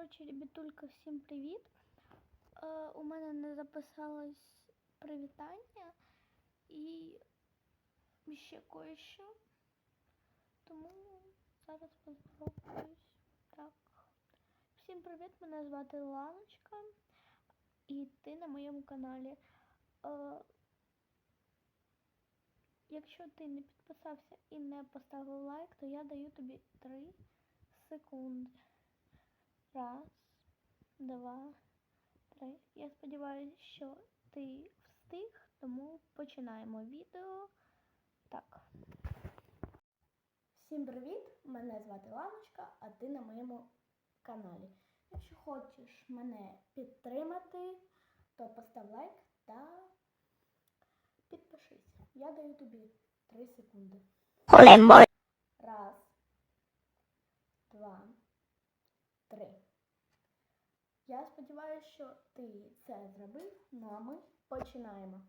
Коротше, ребятулька, всім привіт. Е, у мене не записалось привітання і ще кое-що. Тому зараз поздоровкаюсь. Так. Всім привіт, мене звати Ланочка. І ти на моєму каналі. Е, якщо ти не підписався і не поставив лайк, то я даю тобі 3 секунди. Раз, два, три. Я сподіваюся, що ти встиг, тому починаємо відео. Так. Всім привіт! Мене звати Ланочка, а ти на моєму каналі. Якщо хочеш мене підтримати, то постав лайк та підпишись. Я даю тобі 3 секунди. Раз, два, три. Я сподіваюся, що ти це зробив. Ну а ми починаємо.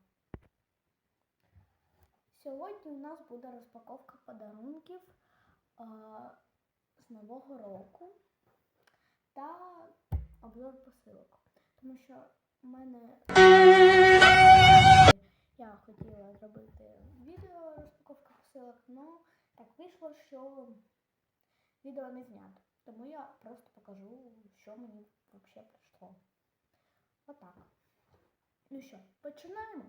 Сьогодні у нас буде розпаковка подарунків а, з Нового року та обзор посилок. Тому що в мене я хотіла зробити відео розпаковка посилок, але так вийшло, що відео не знято. Тому я просто покажу, що мені взагалі прийшло. Отак. Ну що, починаємо.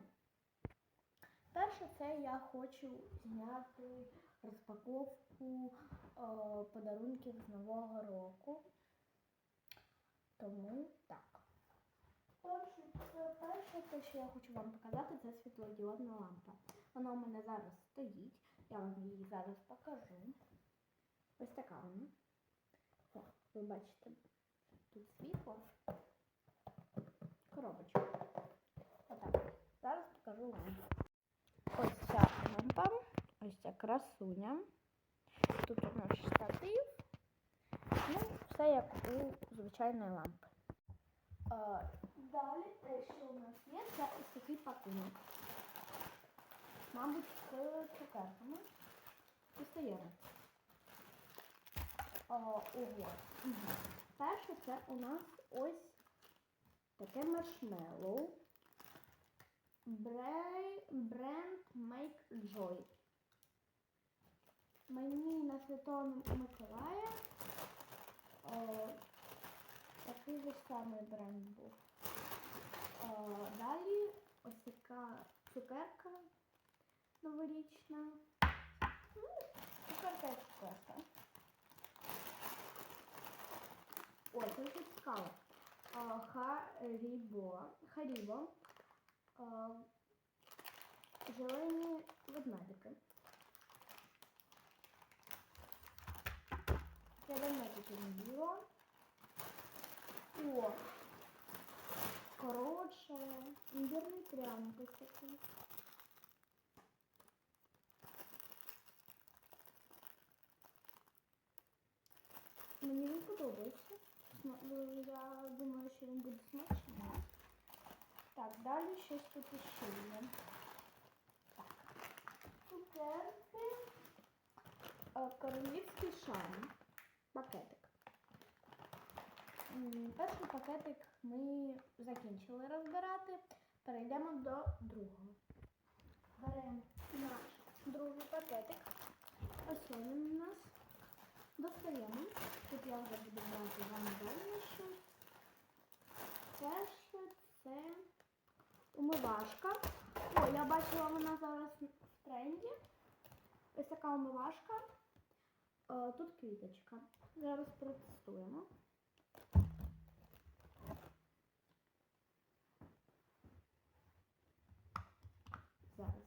Перше, це я хочу зняти розпаковку е, подарунків з Нового року. Тому так. Перше, перше, те, що я хочу вам показати, це світлодіодна лампа. Вона у мене зараз стоїть. Я вам її зараз покажу. Ось така вона. О, ви бачите, тут світло. Коробочка. Отак. Зараз покажу вам. Ось ця лампа, ось ця красуня. Тут у нас штатив. Ну, все як у звичайної лампи. А, далі те, що у нас є, це ось такий пакунок. Мабуть, з цукерками. Достаємо. Ого. Перше це у нас ось таке маршмеллоу. Бренд Make Joy. Мені на Святого Миколая е, такий же самий бренд був. Е, далі ось така цукерка новорічна. Ну, цукерка як цукерка. Ой, це вже цікаво. А, Харібо. Харібо. А, Зелені ведмедики. Це ведмедики не було. О! Коротше, імбірний пряник ось такий. Мені він подобається. Ну, Я думаю, що він буде смачний. Так, далі щось тут іще є. Так. Цукерки. Е, Королівський шарм. Пакетик. Перший пакетик ми закінчили розбирати. Перейдемо до другого. Беремо наш другий пакетик. Ось він у нас. Достаємо. Тут я вже буду брати вам далі. Перше це умивашка. О, я бачила, вона зараз в тренді. Ось така умивашка. Е, Тут квіточка. Зараз протестуємо. Зараз.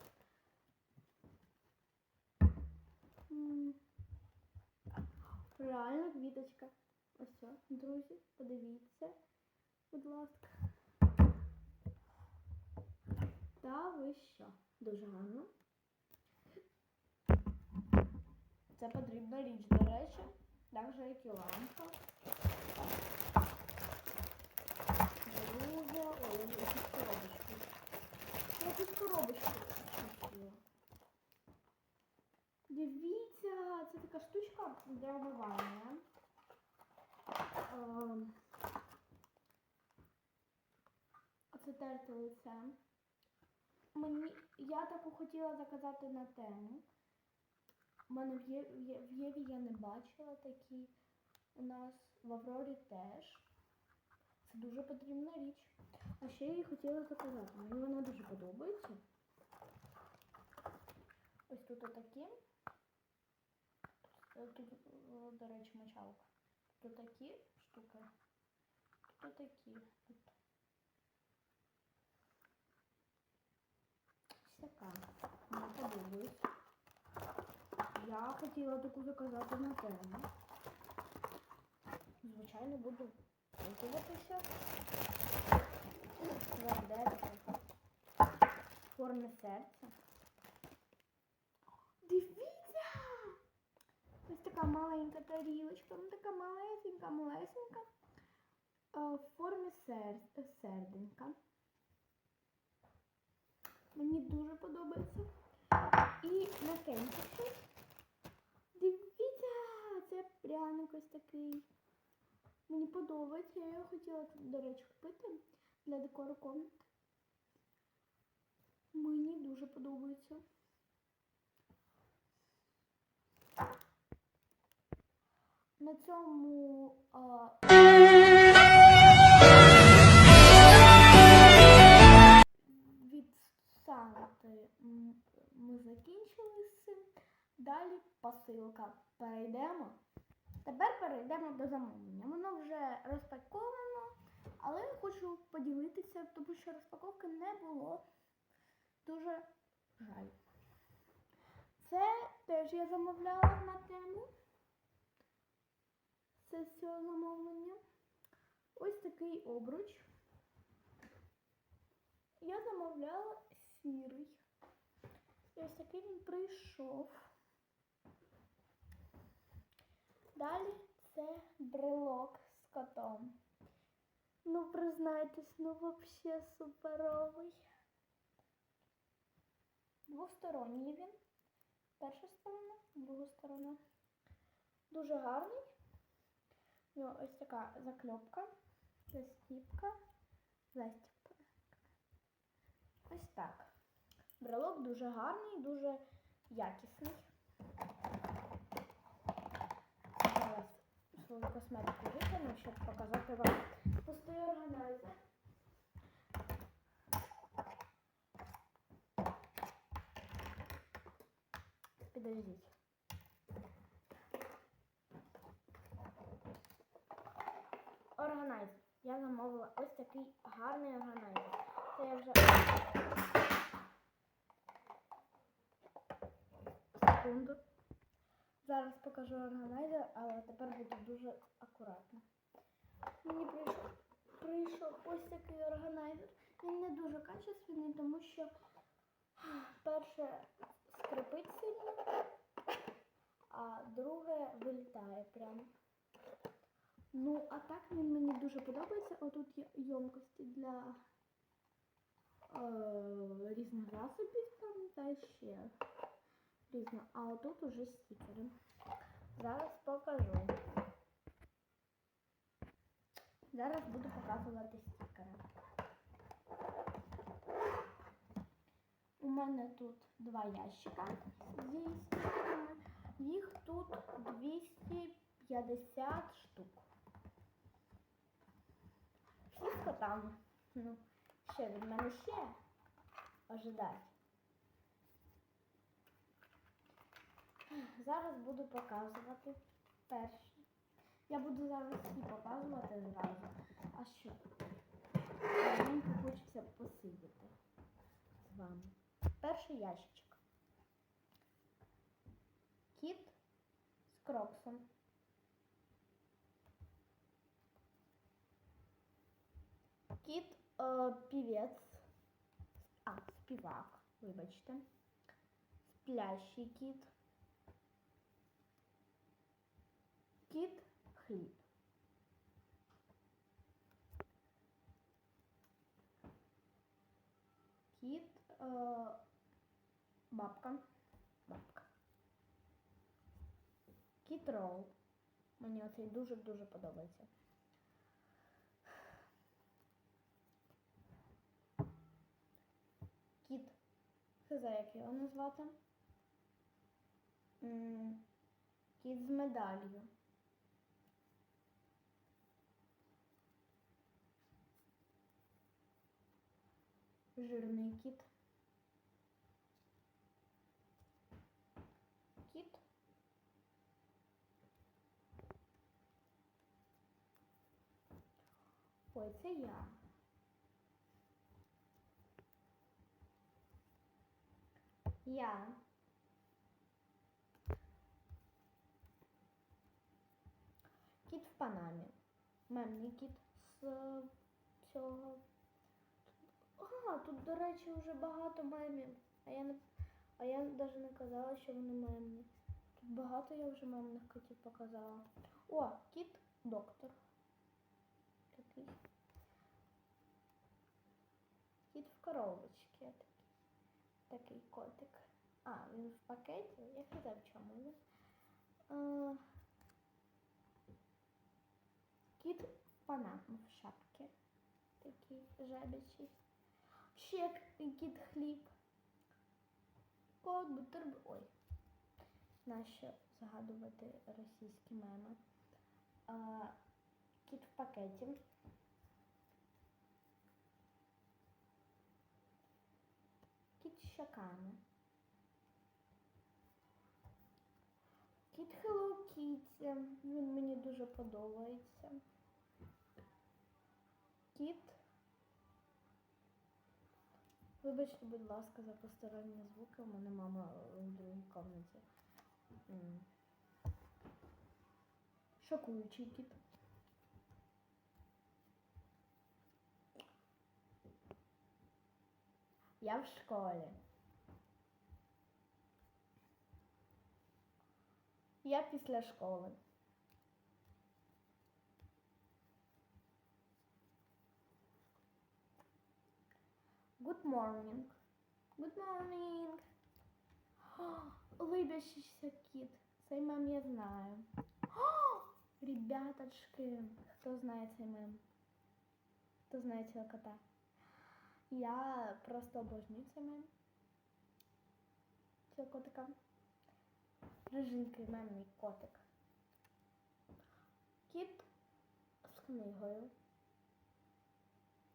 М. Реально квіточка. Ось все, друзі, подивіться, будь ласка. Та ви що? Дуже гарно. Це потрібна річ, до речі, так же, як і лампа. Друге, ой, якісь коробочки. Якісь коробочки. Дивіться, це така штучка для вмивання. Затерти лице. Мені, я таку хотіла заказати на тему. У мене в Єві я не бачила такі. У нас в Аврорі теж. Це дуже потрібна річ. А ще я її хотіла заказати. Мені вона дуже подобається. Ось тут отакі. Тут, до речі, мочалка. Тут такі штуки. Тут такі. Тут. Така. Мені подобається. Я хотіла таку заказати на тему. Звичайно, буду пользуватися. Сердечко. Форми серця. Дивіться! Ось така маленька тарілочка, ну така малесенька, малесенька. е, В формі сер... серденька. Мені дуже подобається. І на кенчику. Дивіться, це пряник ось такий. Мені подобається. Я його хотіла, до речі, купити для декору комнати. Мені дуже подобається. На цьому а, Далі посилка. Перейдемо. Тепер перейдемо до замовлення. Воно вже розпаковано, але я хочу поділитися, тому що розпаковки не було. Дуже жаль. Це теж я замовляла на тему. Це з цього замовлення. Ось такий обруч. Я замовляла сірий. І ось такий він прийшов. Далі це брелок з котом. Ну, признайтесь, ну вообще суперовий. Двосторонній він. Перша сторона, друга сторона. Дуже гарний. У нього ось така закльопка, застіпка, застіпка. Ось так. Брелок дуже гарний, дуже якісний. Свою косметику викину, щоб показати вам пустий органайзер. Підождіть. Органайзер. Я замовила ось такий гарний органайзер. Це я вже секунду. Зараз покажу органайзер, але тепер буду дуже акуратно. Мені прийшов, прийшов ось такий органайзер. Він не дуже качественний, тому що перше скрипить сильно, а друге вилітає прямо. Ну, а так він мені дуже подобається. Отут є ємкості для е, різних засобів там та ще різно. А отут уже стікери. Зараз покажу. Зараз буду показувати стікери. У мене тут два ящика зі стікерами. Їх тут 250 штук. Всі котами. Ну, що від мене ще ожидать. Зараз буду показувати перші. Я буду зараз всі показувати зразу. А що? Мені хочеться посидіти з вами. Перший ящичок. Кіт з кроксом. Кіт е, півець. А, співак, вибачте. Сплящий кіт. Кіт хліб. Кіт е, бабка. Бабка. Кіт рол. Мені оцей дуже-дуже подобається. Кіт. знаю, як його назвати. Кіт з медаллю. Жирний кіт. Кіт. Ой, це я. Я. Кіт в Панамі. Мемний кіт з е, цього. А, тут, до речі, вже багато мемів. А я не а я навіть не казала, що вони мемні. Тут багато я вже мемних котів показала. О, кіт доктор. Такий. Кіт в коробочці. Такий, такий котик. А, він в пакеті? Я казав, чому він. Кіт в панаму в шапці. Такий жабячий. Ще кіт хліб. Кот бутерброд. Ой. Нащо згадувати російські меми? А, кіт в пакеті. Кіт з щоками. Кіт Hello Kitty. Він мені дуже подобається. Кіт. Вибачте, будь ласка, за посторонні звуки. У мене мама в другій кімнаті. Шокуючий кіт. Я в школі. Я після школи. Good morning. Good morning. Либящийся кіт. Цей мем я знаю. Ребяточки. Хто знає цей мем? Хто знає цього кота? Я просто обожнюю цей мем. Цього котика. Рижинкий мемний котик. Кіт з книгою.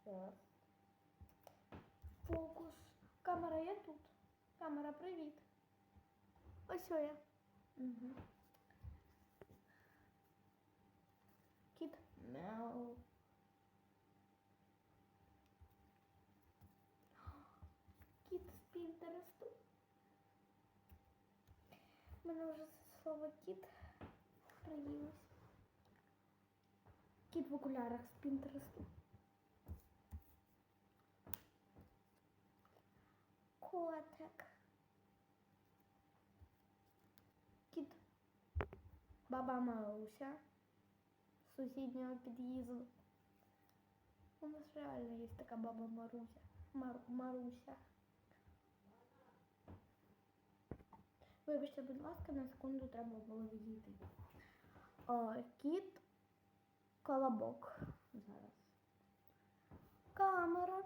Зараз. Фокус. Камера є тут. Камера, привіт. Ось я. Угу. Кіт. Мяу. Кіт з Пінтересту. У мене вже слово кіт приїлось. Кіт в окулярах з Пінтересту. Котик. Кіт. Баба Маруся сусіднього під'їзду. У нас реально є така баба Маруся. Мар Маруся. Вибачте, будь ласка, на секунду треба було відійти. О, кіт колобок. Зараз. Камера.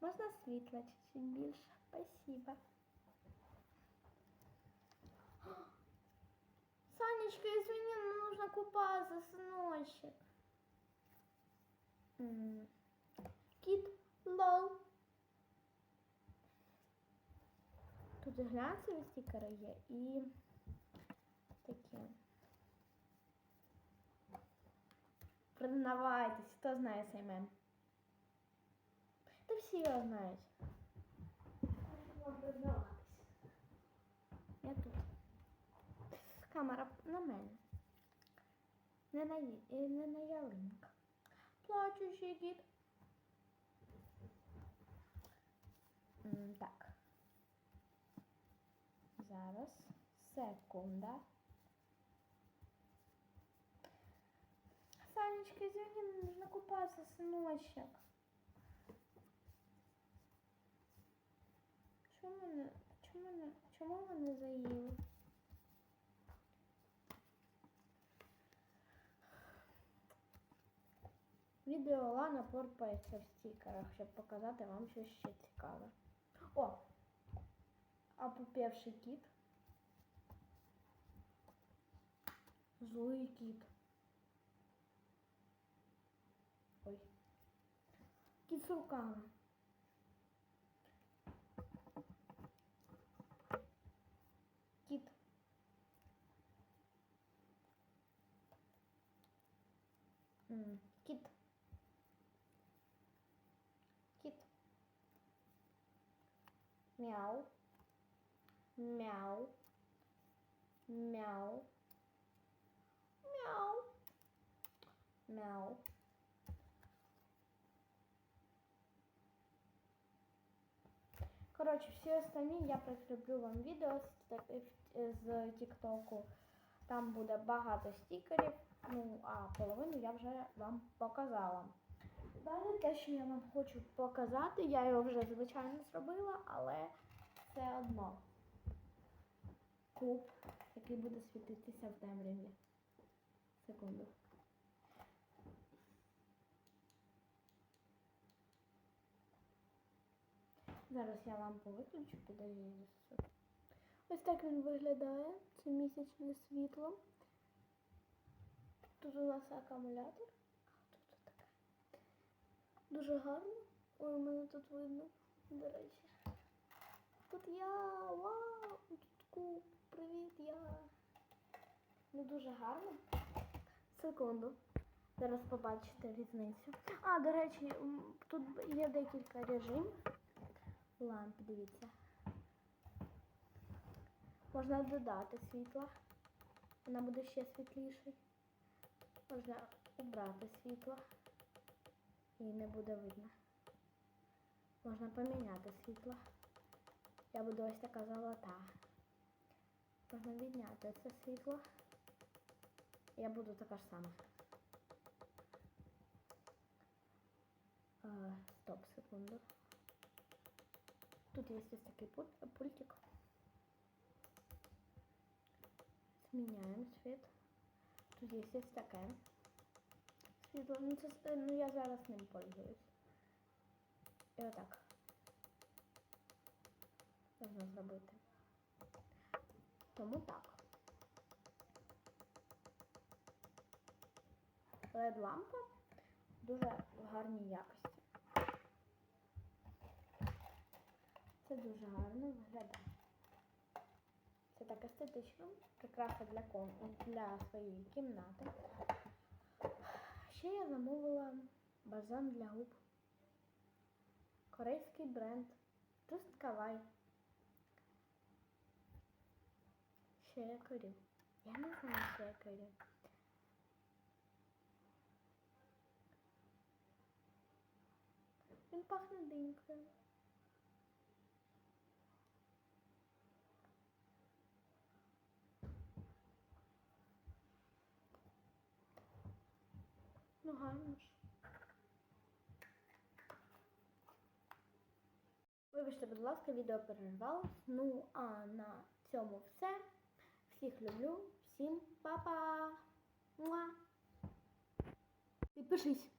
Можна світла чуть-чуть більше. Спасибо. Санечка, извини, но нужно купаться, сыночек. М. Кіт лол. Тут і глянцеві стікери є і такі. Признавайтесь, хто знає цей? Та всі його знають. Я тут. Камера на мене. Не на, е, не на ялинку. Плачущий. М, Так. Зараз. Секунда. Санечка, извини, мне нужно купаться, сыночек. Чому мене, чому мене заїли? Відео Лана порпається в стікерах, щоб показати вам щось ще цікаве. О, опупевший кит. Злый кит. Ой. Кит с руками. М, Кит. Кит. Мяу. Мяу. Мяу. Мяу. Мяу. Коротше, всі останні я прикріплю вам відео з, так- е, з Тіктоку. Там буде багато стікерів, Ну а половину я вже вам показала. Далі те, що я вам хочу показати, я його вже звичайно зробила, але все одно куб, який буде світитися в темряві. Секунду. Зараз я лампу виключу, подивлюся. Ось так він виглядає. Це місячне світло. Тут у нас акумулятор. Тут таке. Дуже гарно. Ой, у мене тут видно, до речі. Тут я. Вау! Тут. Привіт, я. Ну дуже гарно. Секунду. Зараз побачите різницю. А, до речі, тут є декілька режимів. Лампи, дивіться. Можна додати світла. Вона буде ще світлішою. Можна убрати світло. І не буде видно. Можна поміняти світло. Я буду ось така золота. Можна відняти це світло. Я буду така ж сама. Стоп, секунду. Тут есть ось такий пультик. Зміняємо світ. Тут є ось таке. Світло. Ну, це, ну я зараз ним пользуюсь. І отак. Можна зробити. Тому так. LED лампа дуже в гарній якості. Це дуже гарно виглядає. Це так естетично, прикраса для ком для своєї кімнати. Ще я замовила базон для губ. Корейський бренд Just Kawaii. Ще я курю. Я не знаю, що я курю. Він пахне динькою. Ну гарно ж. Вибачте, будь ласка, відео перервалось. Ну, а на цьому все. Всіх люблю. Всім па-па! Підпишись.